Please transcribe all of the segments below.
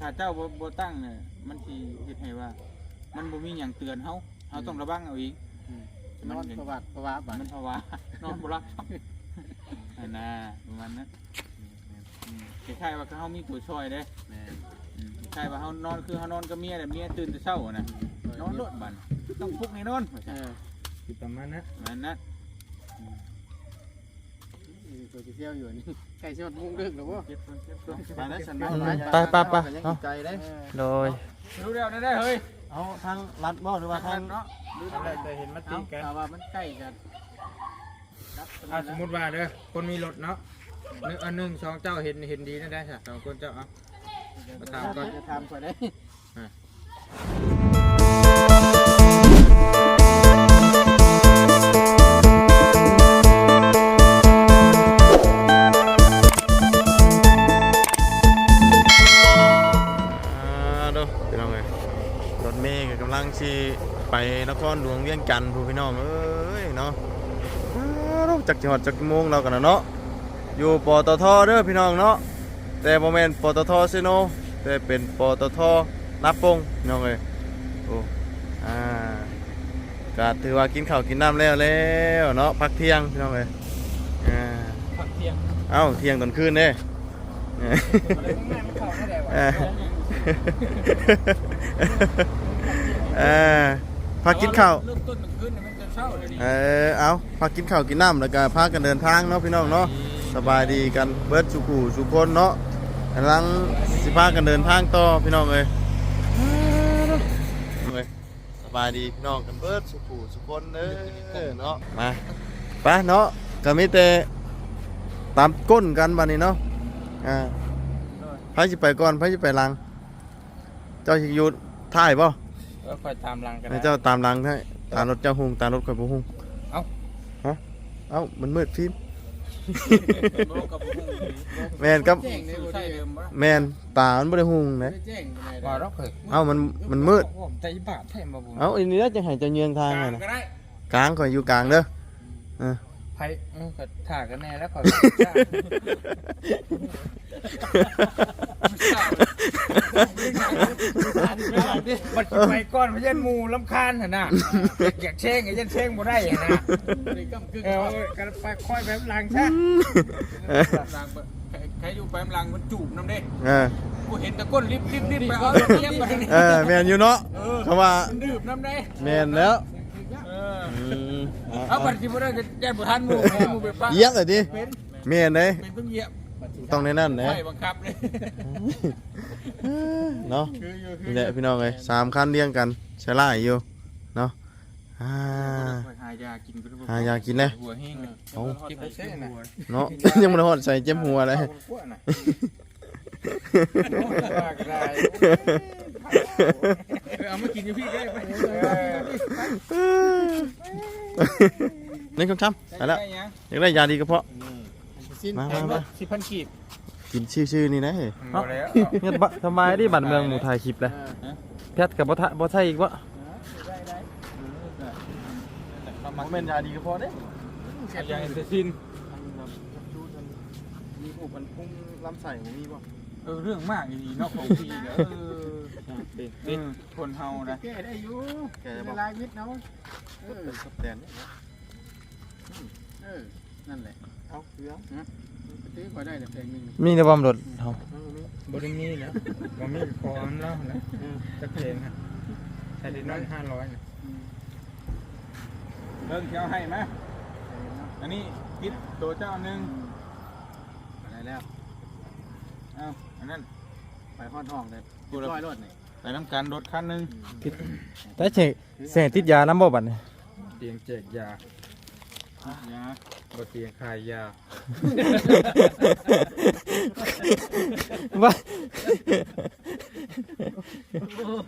ถ้าเจ้าบ่บ่ตั้งเนี่ยมันสิเฮ็ดให้ว่า มันบ่มีหยังเตือนเฮาเฮาต้องระวังเอาอีกนอนประวัติประวัติบัดมันเพราะว่านอนบ่หลับอันน่ะประมาณนั้นอืมคล้ายๆว่าเฮามีตัวช่วยเด้แม่นอืมคล้ายๆว่าเฮานอนคือเฮานอนกับเมียแต่เมียตื่นแต่เช้าอะนะนอนโลดบัดต้องปลุกให้นอนว่าเอซั่นอคือประมาณนั้นประมาณนั้น ตัวที่เที่ยวอยู่นี่ ใกล้สิฮอดมุงดึกแล้วบ่เก็บก่อนเก็บก่อนไปได้สันไปไปไปยังเนาะใจได้โดยรู้แล้วได้ได้เฮ้ยเอาทางลัดบ่หรือว่าทางเนาะอะไรจะเห็นมาตีเอากันถ้าว่ามันใกล้กันครับอะสมมติว่าเด้อคนมีรถเนาะหนึ่งอันหนึ่งสองเจ้าเห็นเห็นดีนั่นได้ค่ะสองคนเจ้าเอามาถามก่อนจะถามก่อนได้ สิไปนครหลวงเวียงจันทน์ผู้พี่น้องเอ้ยเนาะอ้าวจักจังหวัดจักกี่โมงเรากันนะเนาะอยู่ปตทเด้อพี่น้องเนาะแต่บ่แม่นปตทเซโนแต่เป็นปตทนับปงพี่น้องเอ้ยโอ้อ่าก็ถือว่ากินข้าวกินน้ำแล้วแล้วเนาะพักเที่ยงพี่น้องเอ้ยอ่าผักเที่ยงเอ้าเที่ยงตอนคืนเด้อะไรข้างหน้ามันเข้าไม่ได้วะเออ เออพากินข้าว เริ่มต้นมันขึ้นมันจะเช้าเลยนี่เออเอาพากินข้าวกินน้ำแล้วก็พากันเดินทางเนาะพี่น้องเนาะสบายดีกันเบิดสุขูสุคนเนาะกำลังสิพากันเดินทางต่อพี่น้องเอ้ยเอ้ยสบายดีพี่น้องกันเบิดสุขูสุคนเด้อเนาะมาไปเนาะก็มีแต่ตามก้นกันบัดนี้เนาะอ่าไผสิไปก่อนไผสิไปหลัง เจ้าสิอยู่ท้ายบ่ ก็คอยตามรังกันให้เจ้าตามหลังให้ตามรถเจ้าหุงตามรถข่อยบ่หุงเอ้า ฮะเอ้ามันมืดฟิล์มโลกกับพุ่งแม่นกับแจ้งในบ่ใช่ได้เดิมปะแม่นตามันบ่ได้หุงนะแจ้งไปไหนว่าเราเคยเอ้ามันมันมืด ผมใจบาดแท้มาบุญเอ้าอันนี้แล้วจะให้เจ้าเยืองทางไงกลางนะก็ได้ กลางข่อยอยู่กลางเด้อไผเออก็ถ่ากันแน่แล้วขอ มันไปก่อนพยันมูลำคาญหั่นน่ะอยากเช่งไอ้ยันเช่งบ่ได้หั่นน่ะบ่ได้กำกึ่งเออกันไปค่อยไปหลังซะหลังใครอยู่ไปหลังมันจูบน้ำเด้เออกูเห็นตะก้นรีบรีบรีบไปเอาเทียบมาทางนี้เออแม่นอยู่เนาะเขาว่ามันดื่มน้ำได้แม่นแล้ว เอออืม เอาเอาบัตรที่บ่ได้ก็แจ้งบ่ทันหมู่ให้หมู่ไปปักเหยียบเลยดิเป็นแม่นเด้เป็นต้องเหยียบต้องในนั้นนะ ไม่บังคับเลยเนาะคืออยู่คือนี่แหละพี่น้องเอ้ยสามคันเรียงกันใช้ไล่อยู่เนาะอ่า หายากินก็ได้หายากินเลยหัวแห้งเลยเอากินไปเซ่น่ะเนาะ ยังมันหอดใส่เจ็บหัวเลยเอากล้วยน่ะว่าก็ได้เออเอามากินอยู่พี่ก็ได้ไปนี่คำช้ำไปแล้วด้ยังอยากได้ยาดีกระเพาะ สิ้นมาแพมางมา สิพันกีบกินชื่อๆนี่นะพอแล้วเงี้ยสบายดิบัตรเมืองหมู่ถ่ายคลิปเลยแพทกับบ่ทะบ่ใช่อีกวะมาเป็นยาดีกระเพาะเด้ยาเอสซินมีผู้มันพุ่งลำไส้บ่มีบ่ เออเรื่องมากอีนี่เนอกของพี่เด้อเออเออคนเฮานะแก้ได้อยู่แกจะเวบอกลาวิทย์เนาะเออเป็นกับแดนเนี่ยเออนั่นแหละเอาเสือซื้อก็ได้แต่เพลงหนึงมีในบอมรถเฮาบริมีแล้วบริมีพร้อมแล้วนะตะเพลงฮะใช้ได้น้อยห้าร้อยนะเริ่มเที่ยวให้ไหมอันนี้คิดตัวเจ้าหนึ่งอะไรแล้วเอ้า อันนั้นไปฮอดห้องเลยกูละร้อยรถนี่ไปน้ำกันรถคันหนึ่งแต่เสแสติดยาน้ำบ่บัดนี่เตียงแจกยาอย่าบ่เตียงขายยาว่า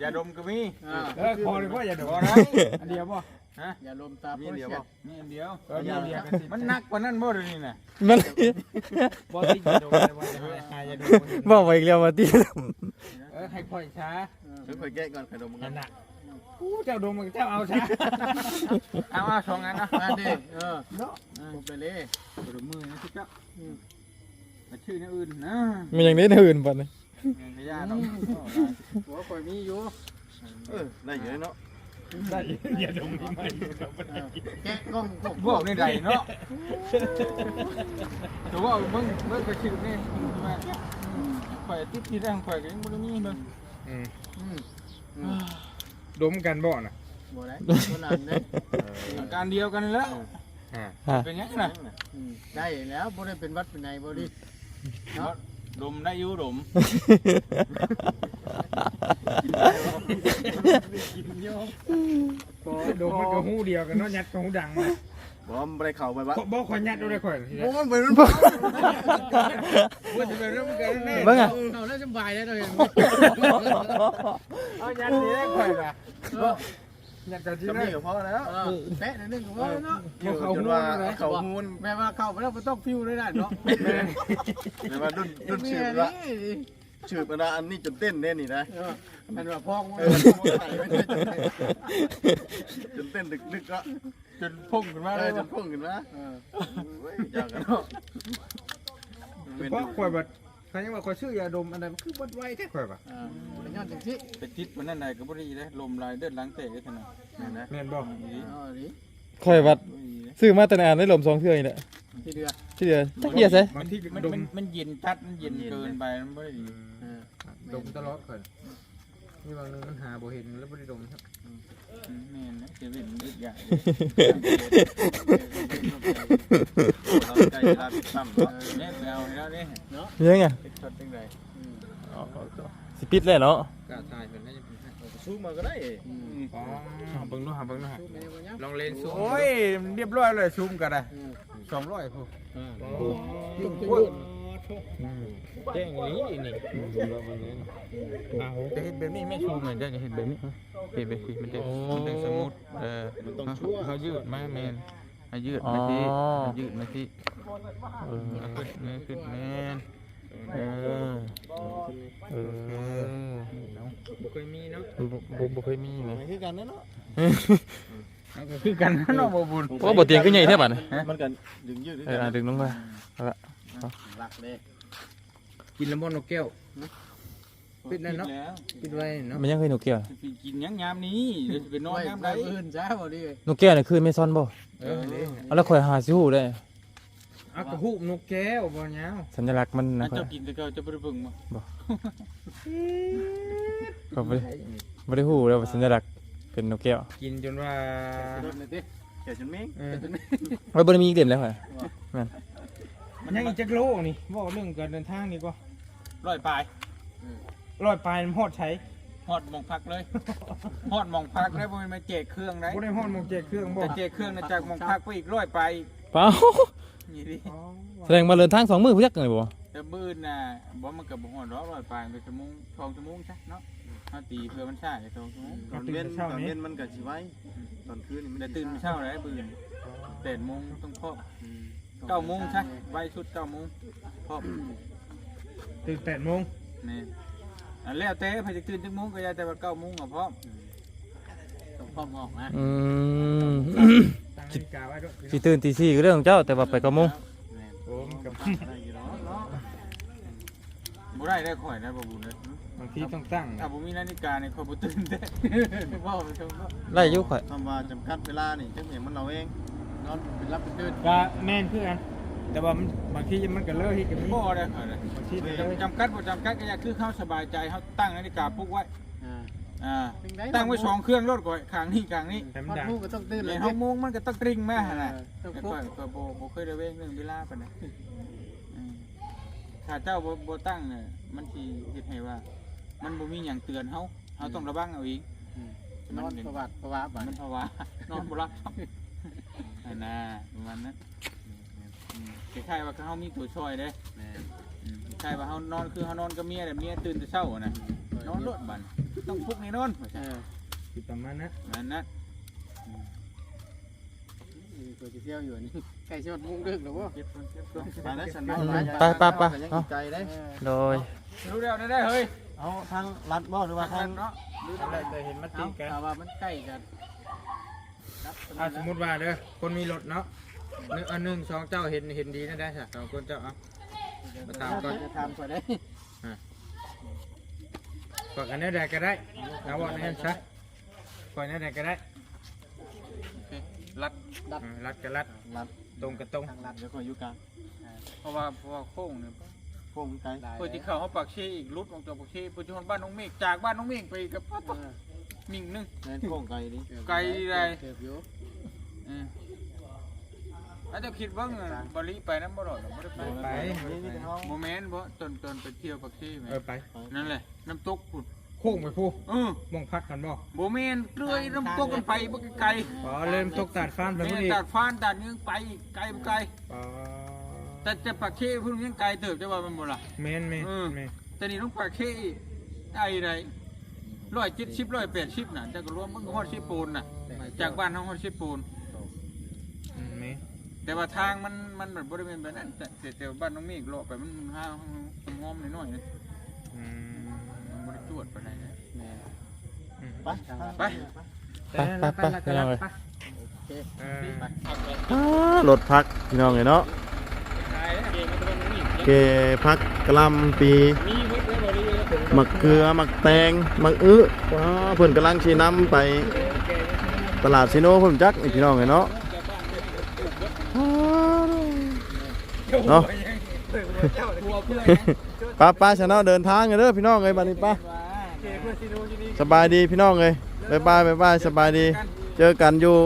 อย่าดมก็มีอ่าเออพอเลยว่าอย่าดูพอนะอันเดียวป่ะ ฮะอย่าลมตามีโพอันลิเดียวเซียบ่มีอันเดียวเออมีอันเดียวกันสิมันหนักกว่านั้นบ่เดี๋ยวนี้น่ะมันบ่ที่จะดูเลยว่าจะให้ใครจะดูบอกไปอีกแล้วว่าติเออให้ค่อยช้าเดี๋ยวค่อยแกะก่อนค่อยดมกันั่นนน่ะอู้เจ้าดูมันเจ้าเอาช้าเอาเอาสองอันนะมาดิเออเนาะลงไปเลยตัวมือนะที่เจ้าแต่ชื่อนี่อื่นนะมันยังได้อื่นบัดนี่ในก็ย่าเนาะหัวข่อยมีอยู่เออได้อยู่เนาะ ได้อย่าดมไม่แกะกล้องพวกบอกในใดเนาะแต่ว่ามึงมึงก็คิดนี่ว่าข่อยติดที่แรงข่อยก็ยังบ่ได้มีเบิ่งอืมดมกันบ่น่ะบ่ได้บ่นานเด้อาการเดียวกันแล้วเป็นยังไงน่ะได้แล้วบ่ได้เป็นวัดเป็นไงบ่ดิเนาะ ดมได้อยู่ดมบ่ดมมันก็หูเดียวกันเนาะยัดกับหูดังนะบ่บ่ได้เข้าไปว่าบ่ข่อยยัดด้วยข่อยโอ้มันเป็นบ่จะเป็นเรื่องกันแน่เบิ่งอะเอาแล้วสบายแล้วเราเห็นเอายัดนี่ได้ข่อยล่ะ ยัดกันที่ก็นั่มีนก็พอแล้วเออแปะหน่อยหนึงก็ว่าแล้วเนาะบ่เข้าจนหูว่าเลยเข้าหูนแม่ว่าเข้าไปแล้วบ่ต้องฟิวเลยนะเนาะแต่ว่าดุนดุนแม่ชื่อนี่ละชื่อมันอันนี้จนเต้นแน่นี่นะเออมันว่าพ้องมันจนเต้นดึกๆก็จนพุ่งขึ้นมาเอเลอยจนพุ่งขึ้นมาเออเว้ยอยากกันเนาะเป็นเพราะข่อยบัด เขายังว่าข่อยชื่อยาดมอันนั้นคือบ่ไวแท้ข่อยบ่เออเป็นย้อนจังซี่ไปติดมันนั่นใดก็บ่ดีเด้ลมลายเดินหลังเตะได้ขนาดนั่นนะแม่นบ่เอาดิค่อยวัดบ่ดีเด้ซื้อมาแต่นานได้ลมสองเทื่อนี่แหละที่เดือที่เดียวจักเดียวใส่บางทีมันดมมันมันเย็นจัดมันเย็นเกินไปมันบ่ได้ดีเออดมตลอดข่อย นี่บางนึงมันหาบ่เห็นแล้วบ่ได้ดมครับอืมแม่นนะเซเว่นอีกอย่างเราใจร้านตั้มเนาะแม่ไปเอาให้แล้วนี่ยังไงเป็นช็อตจังไดอืมสิปิดเลยเนาะกล้าทายเพิ่นได้ยังเป็นให้สู้มาก็ได้อืมอ๋อเบิ่งดูหาเบิ่งดูหาสู้แม่บ่ยังลองเล่นซูมโอ้ยเรียบร้อยเลยชุมกันได้อืม200พุ่ นยุ่งยุ่งแจ้งนี้นี่จะเฮ็ดแบบนี้ไม่ชุมเลยจะเฮ็ดแบบนี้เฮ็ดแบบนี้มันจะมันจะสมูทเออมันต้องชั่วเขายืดมาแม่นให้ยืดมาสิให้ยืดมาสิเออเอาขึ้นแม่ขึ้นแม่นเออเออบ่เคยมีเนาะบ่บ่บ่เคยมีเลยมันคือกันเนาะมันก็คือกันเนาะบ่บุญโอ้บ่เตียงคือใหญ่แท้บัดนี่มันกันดึงยืดเอออะดึงลงไป หลักเลยกินละมอนนกแก้วปิดแล้วเนาะแล้วปิดไว้เนาะมันยังเคยนกแก้วสิกินหยังยามนี้เดี๋ยวสิไปนอนยามใดไว้อื่นจ้าบ่ดินกแก้วนี่คือเมซอนบ่เออเด้เอาแล้วค่อยหาสิฮู้ได้อะกระหูบนกแก้วบ่ยาวสัญลักษณ์มันนะอันค่อยเจ้ากินแต่เก่าจะบ่ได้เบิ่งบ่ก็บ่ได้บ่ได้ฮู้แล้วว่าสัญลักษณ์เป็นนกแก้วกินจนว่ารถเลยดิแก่จนเม้งเออไว้บ่ได้มีอีกเต็มแล้วค่อยมัน ยังอีกจักโลนี่เว้าเรื่องการเดินทางนี่ก็ร้อยปลายร้อยปลายมันฮอดใช้ฮอดหมองพักเลยฮอดหมองพักได้บ่แม่นมาแจกเครื่องได้บ่ได้ฮอดหมองแจกเครื่องบ่จะแจกเครื่องนะจากหมองพักไปอีกร้อยปลายเปล่านี่ดิอ๋อแสดงมาเดินทางสองมื้อพุ่นจักเลยบ่แต่มื้อน่ะบ่มันก็บ่ฮอดดอกร้อยปลายเป็นชั่วโมงสองชั่วโมงซะเนาะเฮาตีเพื่อมันช้าแค่สองชั่วโมงตอนเว้นตอนเว้นมันก็สิไว้ตอนคืนนี่มันแต่ตื่นเช้าได้มื้อ8โมงต้องพร้ อม9โมงซะไวสุด9โมงพร้อมตื่น8โมงนี่อันแล้วแต่ไผจะตื่นจักโมงก็อย่าแต่ว่า9โมงก็พร้อมต้องพร้อมออกนะอืมตั้งนาฬิกาไว้ด้วยสิตื่นตีสี่ก็เรื่องของเจ้าแต่ว่าไปกับโมงโอ้มันกับได้อยู่เนาะเนาะบ่ได้ได้ข่อยนะบ่บุญเลยบางทีต้องตั้งถ้าบ่มีนาฬิกาเนี่ยข่อยบ่ตื่นเด้ว้าวไปจังว่าไล่อยุข่อย คำว่าจำกัดเวลานี่จังเห็นมันเราเอง นอนเป็นรับเป็นตื่นก็แม่นคือกัน แต่ว่ามันบางทีมันก็เลอะที่กันบ่ได้ข่อยเลยบางทีมันก็เลยจำกัดบ่จำกัดก็อยากคือเขาสบายใจเขาตั้งนาฬิกาปลุกไว้อ่า อ่าเป็นไง ตั้งไว้สองเครื่องรถก่อนข้างนี้ข้างนี้แต่ฮมันอดดังมูก็ต้องตื่นในเลยห้องโมงมันก็ต้องตริงมาหั่นน่ะต้องแต่ปลุกข่อยก็บ่บ่เคยได้เว้งเรื่องเวลาปานใดอืมถ้าเจ้าบ่บ่ตั้งเนี่ยมันสิเฮ็ดให้ว่า มันบ่มีหยังเตือนเฮาเฮาต้องระวังเอาเองนอนประวัติประวัติบัดมันภาวะนอนบ่หลับ อันน่ะประมาณนั้นอืมคล้ายๆว่าเขามีตัวช่วยเด้แม่อืมคล้ายๆว่าเขานอนคือเขานอนกับเมียแต่เมียตื่นแต่เช้าอะนะนอนรถบันต้องปลุกในนอนเออคือประมาณนั้นนั่นนะมีตัวเที่ยวอยู่นี่ใกล้ชดมุ้งดึกหรือวะเก็บก่อนเก็บก่อนไปได้ฉันอืมได้ไปไปไปยังเอาใจได้โดย รู้แล้วได้ได้เฮ้ยเอาทางรัดบ่หรือว่าทางเนาะอะไรแต่เห็นมันเอาติดกันแต่ว่ามันใกล้กัน รับอะสมมติว่าเด้อคนมีรถเนาะหนึ่งอันหนึ่งสองเจ้าเห็นเห็นดีนะได้ค่ะสองคนเจ้าเอามาถามก่อนจะถามก่อนได้กดกันได้ใดก็ได้เอาว่านั่นซะกดได้ใดก็ได้โอเครัดอืมรัดก็รัดรับตรงก็ตรงทางรับเดี๋ยวคอยอยู่กลางเพราะว่าเพราะว่าโค้งเนี่ยโค้งไกลเพื่อที่เข้าเขาปากเชอีกรุดออกจากปากเชเพื่อที่คนบ้านน้องเมฆจากบ้านน้องเมฆไปกับปั๊บปั๊บ มิ่งหนึงแม่นโค้งไกลดิไกลใดเก็บอยู่เอออาจจะคิดว่าเงินบริไปน้ำบ่หรอกบ่ได้ไปไป นี่นี่เป็นห้องโมเมนต์บ่ตอนตอนไปเที่ยวปากเชไหมเออไปนั่นแหละน้ำตกพุ่นโค้งไปผู้เออมองพักกันบ่โมเมนต์เลื่อยน้ำตกกันไปบ่ไกลอ๋อเริ่มตกตาดฟ้านไปๆผู้แม่นี้ตัดฟ้านตัดเนื้อไปอีกไกลบ่ไกล อ๋อแต่จะปากเชพุ่นยังไกลเติบจะว่ามันบ่ล่ะ แม่นแม่นเออ แม่นแต่นี่ต้องปากเชอีกไอ้ไร ร้อยเจ็ดสิบร้อยแปดสิบน่ะแต่ก็รวมมันก็ฮอดชิปูนน่ะ จากบ้านเขาฮอดชิปูน อืมแม่นแต่ว่าทางมันมันแบบบริเวณแบบนั้นแต่แต่แต่บ้านน้องเมฆเลาะไปมันห้าห้องมๆหน่อยๆนะอืมมันบริจวดไปไหนนะแม่อืมไปทางรับไปไป ไปไปพี่น้องเอ้ยเอออ้ารถพักพี่น้องเลยเนาะเกพักกะหลำปีห มักเกลือหมักแตงหมักอื้อว้าเพิ่นกำลังชี้น้ำไปตลาดซิโนเพิ่นจักนี่พี่น้องเลยเนาะอ้าวเนาะป้าป้าชนะเดินทางกันเด้อพี่น้องเลยบัดนี้ป้าสบายดีพี่น้องเลยบ๊ายบายบ๊ายบายสบายดี เจอกันอยู่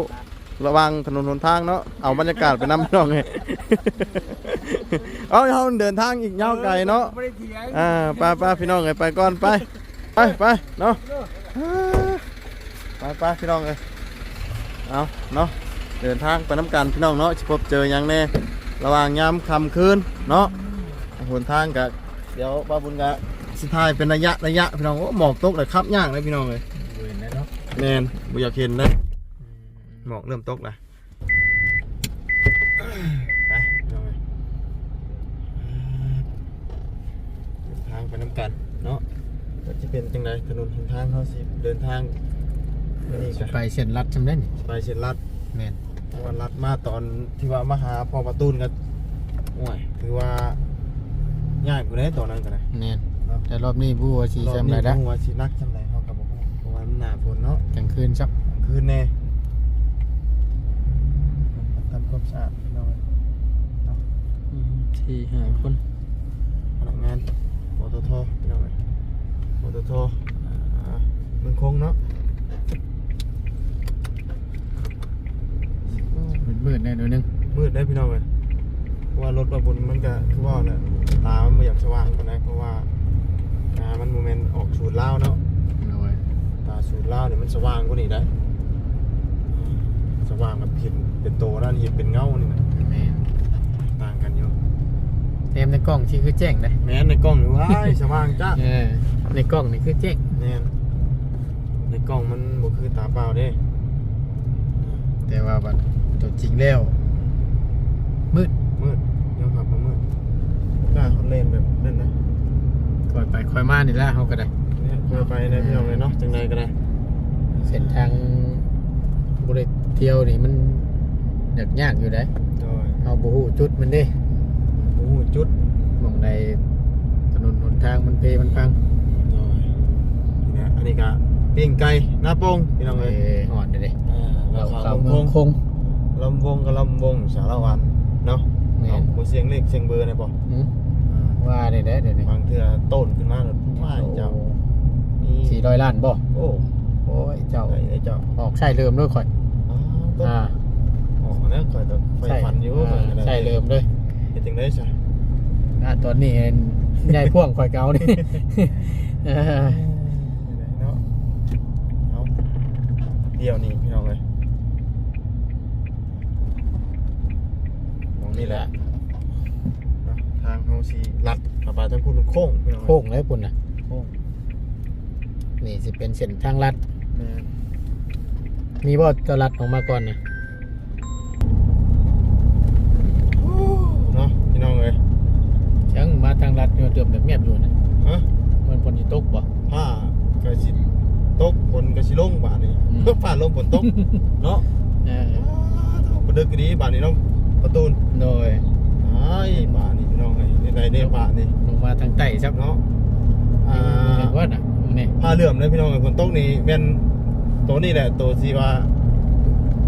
ระหวังถนนหนทางเนาะเอาบรรยากาศไปนำพี่น้องไง เอาเขาเดินทางอีกยาวไกลเนาะไม่ได้เถียงอ่าไป้าป้าพี่น้องไงไปก่อนไปไปไปเนาะไปไปพี่น้องเลยเอาเนาะเดินทางไปน้ำกันพี่น้องเนาะจะพบเจอหยังแน่ระหว่างยามค่ำคืนเนาะหนทางกะเดี๋ยวบ้าบุญกะสิทายเป็นระยะระยะพี่น้องโอ้หมอกตกเลยครับยากเลยพี่น้องเลยเว้นนะเนาะแมนบ่อยากเห็นนะหมอกเริ่มตกแล้วไปเอาไปเดินทาง ไปน้ำกันเนาะว่าจะเป็นจังไดถนนหนทางเขาสิเดินทางมื้อนี่กันไปเส้นรัดจำได้นี่ไปเช่นลัดแม่นเพราะว่าลัดมาตอนที่ว่ามาหาพอประตูนกันโอ้ยคือว่ายากอยู่ในตอนนั้นกันนะแม่นเนาะแต่รอบนี้บูว่าสิจำได้รละอบนี้บ่รู้ว่าสินักจำไรเขากับบ่ฮู้เพราะว่ามันหน้าฝนเนาะกลางคืนซับกลางคืนแน่ทำความสะอาดพี่น้องสี่ห้าคนพนักงานป ตทพี่น้องปตทอ่าเมืองคงเนาะมืดๆแน่หน่อยหนึงมืดได้พี่น้องเลยเพราะว่ารถประบุญมันก็คือว่าเนี่ยตามันบ่อยากสว่างกว่านั้นเพราะว่าตามันโมเมนต์ออกสูตรเล่าวเนาะโอ้ยตาสูตรเล่าวเนี่ยมันสว่างกว่านี้ได้อืมสว่างแบบเห็นเป็นโตแล้วเห็นเป็นเงานี่นะ แม่น ต่างกันอยู่ เต็มในกล้องที่คือแจ้งได้แม้ในกล้องหรือว่าสว่างจ้าเออในกล้องนี่คือแจ้งแน่นในกล้องมันบ่คือตาเปล่าเด้ แต่ว่าบัดตัวจริงแล้วมืดมืดยอมรับว่ามืดกล้าเขาเล่นแบบนั้นนะค่อยไปค่อยมานี่ละเฮาก็ได้เนี่ยเคยไปในพี่น้องเลยเนาะจังใดก็ได้เส้นทางบริเที่ยวนี่มันยากยากอยู่ได้โดยเอาบูฮู้จุดมันเด้โอ้โห จุดหมองใดถนนหนทางมันเพมันพังโดยนี่นะอันนี้ก็ปิ้งไก่หน้าโป่งพี่น้องเอเลยออ่อนเด้เด้อ่าเราเราเข้าเข้าเมืลำองวงคงลำวงกับลำวงสารวันเนาะแม่เอานบ่เสียงเลขเสียงเบอร์เนี่ยบ่หืมว่าได้เด้เดี๋ยวนี้บางเทื่อต้นขึ้นมาแล้วว่าเจ้านี่สี่ร้อยล้านบ่โอ้โอ้ยเจ้าไอ้ไอ้เจ้าออกใช่เริ่มด้วยข่อยอ๋อต้นอ่าอ๋อเนี่ยข่อยก็ไฟใช่ฝันอยู่อ่าใช่เริ่มด้วยเฮ็ดจังได๋ซะ อ่าตอนนี้เห็นใหญ่พ่วงข่อยเก่านี่เออเนาะเอาเดี๋ยวนี้พี่น้องเลยมองนี่แหละเนาะทางเฮาสิลัดเข้าไปทางคุณโค้งพี่น้องเอ้ยโค้งเลยปุ่นน่ะ โค้งนี่สิเป็นเส้นทางลัด แม่นมีบ่จะลัดออกมาก่อนนะ เนาะพี่น้องเอ้ย ช่างมาทางลัดเนี่ยเติมแบบเงียบอยู่นะฮะมันฝนสิตกบ่ผ้าก็สิตกฝนก็สิลงบาดนี้อืมฟ้าลงฝนตกเนาะเออบ่ดึกดีบาดนี้เนาะประตูนโดยอ้ายบาดนี้พี่น้องเอ้ยในใดเด้บาดนี้ลงมาทางใต้ซับเนาะอ่าเห็นว่าน่ะนี่พผ้าเหลื่อมเลยพี่น้องฝนตกนี่แม่นตัวนี้แหละตัวที่ว่า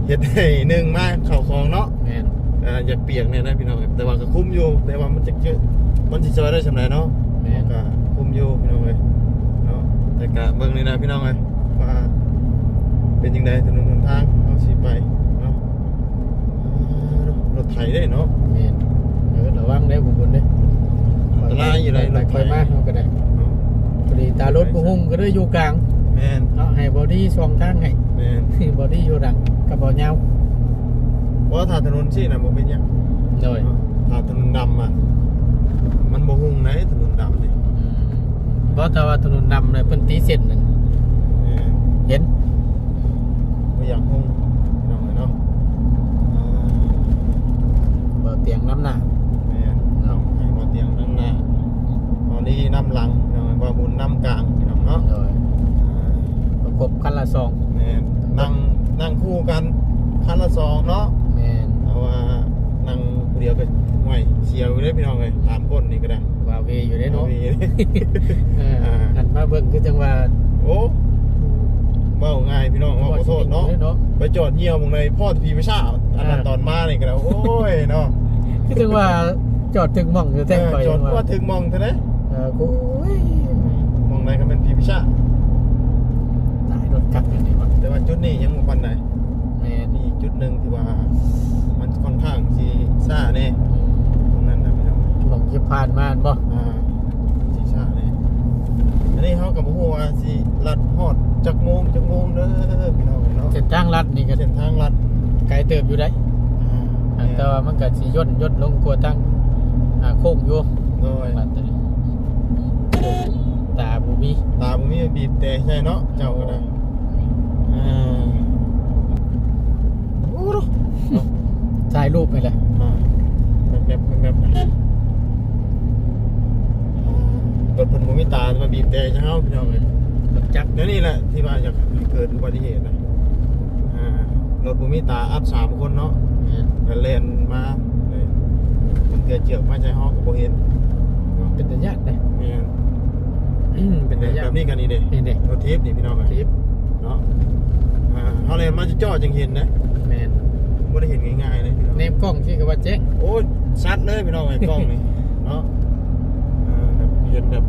เฮ็ดให้หนึ่งมาเข่าคลองเนาะแม่นอ่าอยากเปียกเนี่ยนะพี่น้องแต่ว่าก็คุ้มอยู่แต่ว่ามันจะเจอ มันสิซอยได้สำไรเนาะแม่น ก็คุ้มอยู่พี่น้องเลยเนาะแต่ก็เบิ่งนี่นะพี่น้องเลยว่าเป็นยังไงถนนหนทางเอาสิไปเนาะอ่ารถไถได้เนาะ แม่นเออระวังเด้อผู้คนเด้ออันตรายอยู่เลยไปค่อยมาเฮาก็ได้เนาะพอดีตารถบ่หุ่งก็เลยอยู่กลางแม่นเนาะให้บอดี้สองทางให้ แม่นบอดี้อยู่ดังกับบ่ยาวเพราะว่าถ้าถนนที่น่ะบ่เป็นหยัง โดยถ้าถนนดำอะมัน บ่หุ่งไหนถนนดำนี่อืมเพราะถ้าว่าถนนดำเลยเพิ่นตีเส้นนั่นแม่นเห็นบ่อยากหุ่งพี่น้องเอ้ยเนาะอ่า บ่เตียงน้ำหนัก แม่นน้องให้บ่เตียงนั่งหน้าตอนนี้น้ำหลังพี่น้องเอ้ยบ่บุญน้ำกลางพี่น้องเนาะ โดยประกบคันละซอง แม่นนั่งนั่งคู่กันคันละสองเนาะ แม่น แต่ว่านั่งผู้เดียวก็ห่วยเสียวอยู่เลยพี่น้องเลยตามก้นนี่ก็ได้ ว่าเวอยู่ได้เนาะ มี เออหันมาเบิ่งคือจังว่าโอ้เบ้าง่ายพี่น้องว่าขอโทษเนาะเนาะไปจอดเหี่ยวหมองในพ่อพีประชาอันนั้นอ่าตอนมานี่ก็แล้วโอ้ยเนาะคือจังว่าจอดถึงหม่องอยู่แท้งไปเออจอดจังว่าถึงมองเท่านั้นเออกูโอ้ยมองในก็เป็นพีประชาตายรถกัดอยู่นี่วะแต่ว่าจุดนี้ยังบ่ปันไหนแม่นมีอีกจุดหนึ่งที่ว่า มันค่อนข้างสีซ่าแน่ตรงนั้นนะพี่น้องหม่องที่ผ่านมาบ่อ่าสีชาเลย อันนี้เขากับพวกว่าสิลัดฮอดจักโมงจักโมงเด้อพี่น้องเนาะเส้นทางลัดนี่ก็เส้นทางลัดไกลเติบอยู่ได้อ่าแต่ว่ามันก็สิย่นย่นลงกว่าทางอ่าโค้งอยู่โดยลัดตัวนี้ตาบ่มีตาผมมีบีบแต่ใช่เนาะเจ้าก็ได้อ่าโอ้โหเนาะถ่ายรูปไปเลยอ่าแบบแบบแบบแบบ รถเพิ่นบ่มีตามาบีบแต่ใช่เฮาพี่น้องเอ้ยรถจักรเดี๋ยวนี้แหละที่ว่าอยากให้เกิดอุบัติเหตุนะอ่ารถบุมิตาอัพสามคนเนาะเนี่ยก็เล่นมาเลยมันเกิดเจือกมาใจห้องกับโบเห็นเนาะเป็นตาญาตินะแม่นอืมเป็นตาญาแบติบนี้กันนี่เด้นี่เด็กรถทิพย์นี่พี่น้องทิปเนาะอ่าเขาเล่นมาจะจ่อจึงเห็นนะแมนไม่ได้เห็นง่ายๆเลยพี่น้องเนมกล้องที่ก็ว่าแจ้งโอ้ยชัดเลยพี่น้องไอ้กล้องนี่เนาะอ่าแบบเห็นแบบ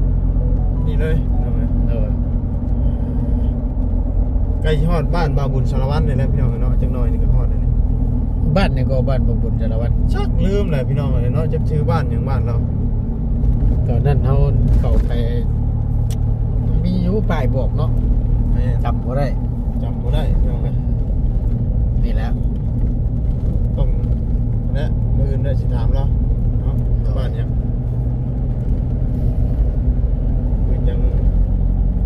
นี่เลยพี่น้องเอ้ยเออใกล้ฮอดบ้านบาบุญสารวัตรเลยแหละพี่น้องเนาะจังหน่อยนี่ก็ฮอดเลยนี่บ้านนี่ก็บ้านบงบุญจารวันชักลืมเลยพี่น้องเลยเนาะจะชื่อบ้านอย่างบ้านเราตอนนั้นเขาเข้าไป มีอยู่ป้ายบอกเนาะแม่จำบ่ได้จำบ่ได้พี่น้องเลยนี่แหละต้องเนี่ยมืออื่นได้สิถามเราเนาะบ้านยังมือยัง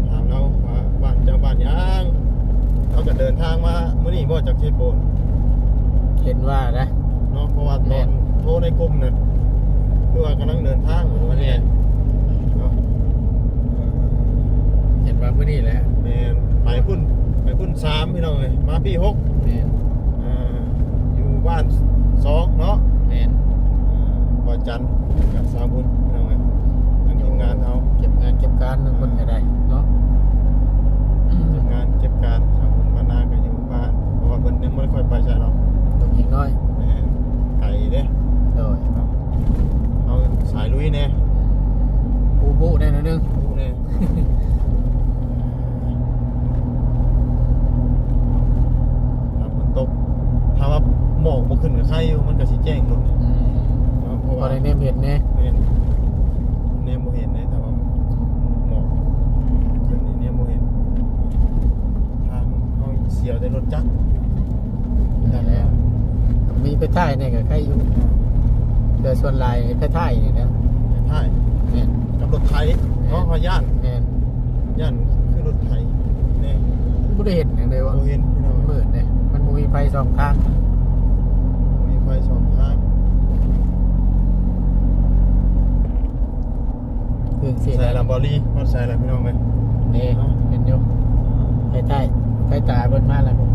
ถามเราว่าบ้านเจ้าบ้านยังเขาก็เดินทางมาเมื่อนี้บ่จากเทโปนเห็นว่านะ เนาะเพราะว่าตอนโทรในกลุ่มเนี่ยคือว่ากำลังเดินทางเหมือนวันนี้เนาะเห็นว่ามื้อนี้แหละแม่นไปพุ่นไปพุ่นสามพี่น้องเลยมาพี่หกแม่นอ่าอยู่บ้านสองเนาะ แม่นอ่าบ่อจันทร์กับสาวบุญพี่น้องเลยทางทีมงานเขา เก็บงานเก็บการทุกคนก็ได้เนาะ ทีมงานเก็บการสาวบุญมานาก็อยู่บ้านเพราะว่าเพิ่นยังไม่ค่อยไปใช่หรอก ตกอีกน้อย แม่นไก่เด้ โดย เนาะเอาสายลุยเนี่ย ปูบุได้หน่อยหนึง รู้เนี่ยถ้าฝนตกถ้าว่าหมอกบ่ขึ้นกับใครอยู่มันก็สิแจ้งรถเนี่ย อืม เนาะเพ พ ราะ อ ว่า ได้เนมเห็นแน่ เห็นเนมโมเห็นเลยแต่ว่าหมอกขึ้นนี่เนมโมเห็นทางเขาเสียวได้รถจักร นั่นแหละมีไปท่ายเนี่ยก็ใครอยู่เดือส่ วนลายไปท่ายนี่นะใช่แม่นกับรถไถเนาะเขาย่านแม่นย่านคือรถไถเนี่ยบ่ได้เห็นอย่างเลยว่าโมเห็นพี่น้องมืดเนี่ยมันบ่มีไฟสองทางมีไฟสองทางเครื่องเสียงใส่ลำบอรี่มอใส่อะไรพี่น้องไหมนี่เห็นอยู่ไปท่ายไปตาเบิ่นมาแล้วผม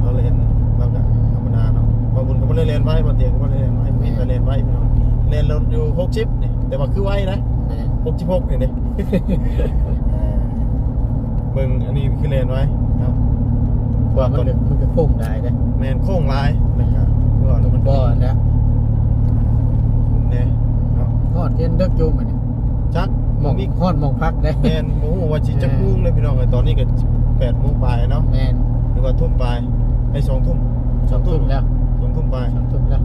เราเล่นเราก็ธรรมดาเนาะบางคนก็ไม่ได้เล่นไว้บางเตียงก็ไม่ได้เล่นไว้มีแต่เล่นไว้พี่น้อง เล่นรถอยู่หกชิปนี่แต่ว่าคือไว้นะแม่นหกชิปหกนี่นี่กเบิ่งอันนี้คือเลนไว้เนาะเพราะว่ามันก็มันก็โค้งได้เด้แมนโค้งลายนะครับคือว่าแล้วมันบ่แล้วเนี่ยเนาะฮอดเทียนเด็กอยู่มื้อนี้จักหมองมีฮอดหมองพักได้แมนโอ้โหว่าสิจักมุ่งเลยพี่น้องเอ้ยตอนนี้ก็8โมงปลายเนาะแม่นหรือว่าทุ่มปลายไอ้2ทุ่มสองทุ่มแล้วสองทุ่มปลายสองทุ่มแล้ว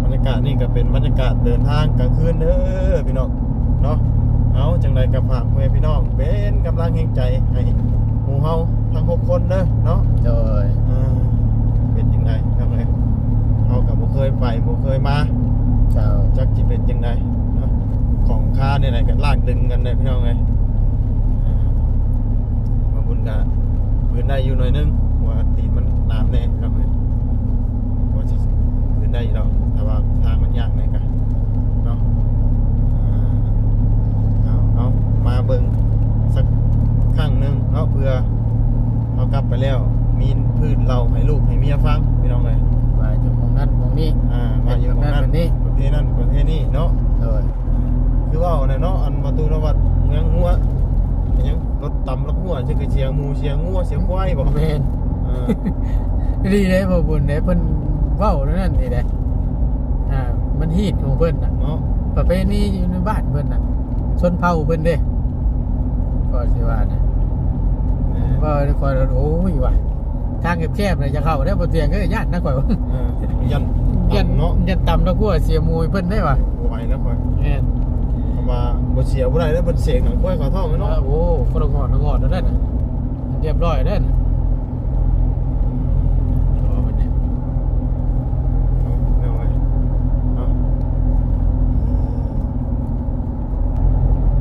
บรรยากาศนี่ก็เป็นบรรยากาศเดินทางกลางคืนเด้อพี่น้องเนาะเอาจังไรกับฝากพ่อแม่พี่น้องเป็นกำลังแห่งใจให้หมู่เฮาทั้งหกคนเด้อเนาะโดยอ่าเป็นยังไงครับเลยเฮากับบ่เคยไปบ่เคยมาเจ้าจักสิเป็นยังไงเนาะของค่าเนี่ยไหนก็ลากดึงกันเลยพี่น้องไงอ่าบางบุญกะพื้นได้อยู่หน่อยนึงว่าตีนมันน้ำแน่พี่น้องเอ้ยว่าสิพื้นได้อยู่แล้วแต่ว่าทางมันยากเลยกะเนาะอ่าเอาเอามาเบิ่งสักครั้งหนึงเนาะเพื่อเอากลับไปแล้ว มีพื้นเราให้ลูกให้เมียฟังพี่น้องเลย ว่าอยู่หมองนั้นหมองนี้ อ่ามาอยู่ของนั้น แบบนี้ ประเภทนั้นประเภทนี้เนาะ โดย คือว่าเนี่ยเนาะอันประตูนวัดเมืองงัวอันยังรถต่ำรถงัวจะคือเชียงหมู เชียงงัวเชียงควายบ่แม่นเออดีเด้บ่บุญเด้เพิ่นเว้านั่นนี่แหละอ่า มันฮีตของเพิ่นน่ะเนาะประเพณีอยู่ในบ้านเพิ่นน่ะชนเผ่าเพิ่นเด้ก็สิว่านะเออว่าคอยโอ้ยว่ะทางแคบๆเลยจะเข้าได้บ่เตียงก็ญาตินะข่อยว่าเออยันยันต่ำเนาะยันต่ำตะกั่วเสียมวยเพิ่นได้ว่ะบ่ไหวแล้วค่อยแม่นเพราะว่าบ่เสียบ่ได้แล้วบ่เสกหนังควายขอท่องเนาะโอ้คนละงอดละงอดแล้วนั่นน่ะ เรียบร้อยแล้วน่ะรอมันเนี่ยเอาเอาไว้เอา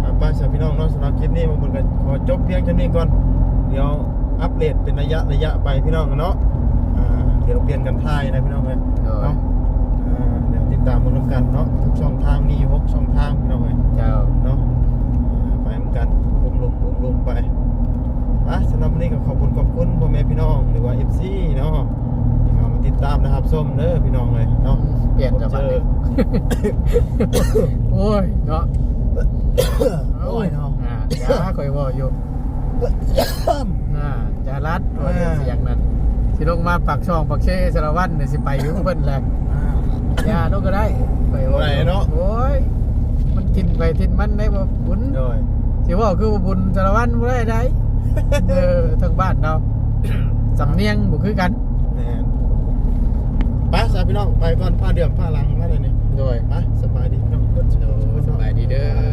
อะไปสำหรับพี่น้องเนาะสำหรับคลิปนี้ผมก็ขอจบเพียงแค่นี้ก่อน เดี๋ยวอัปเดตเป็นระยะระยะไปพี่น้องเนาะอ่าเดี๋ยวเปลี่ยนกันท่ายนะพี่น้องเลยโดยเนาะอ่าเดี๋ยวติดตามมันน้ำกันเนาะทุกช่องทางมีหกช่องทางพี่น้องเลยเจ้าเนาะอ่าไปเหมือนกันลงลงลงลงไป หรือว่า FC เนาะที่เข้ามาติดตามนะครับส้มเด้อพี่น้องเลยเนาะเปลี่ยนจะเจบัดอนี้โอ้ยเนาะโอ้ยเนาะอ่าอย่าข่อยว่าอยู่น่าจะรัดว่าเสียงนั้นสิลงมาปักช่องปักเชสารวัตรเนี่ยสิไปอยู่เพิ่นแหละอย่าโนก็ได้ไปว่ไหนเนาะโอ้ยมันทินไปทินมันได้บ่บุญโดยสิว่าคือบ่บุญสารวัตรบ่ได้ได้เออทางบ้านเรา สำเนียงบุคือกันแน่นไปสาพี่น้องไปก่อนผ้าเดือบผ้าหลังมาเลยนี่โดย ไปสบายดีน้องก็เชียว สบายดีเด้อ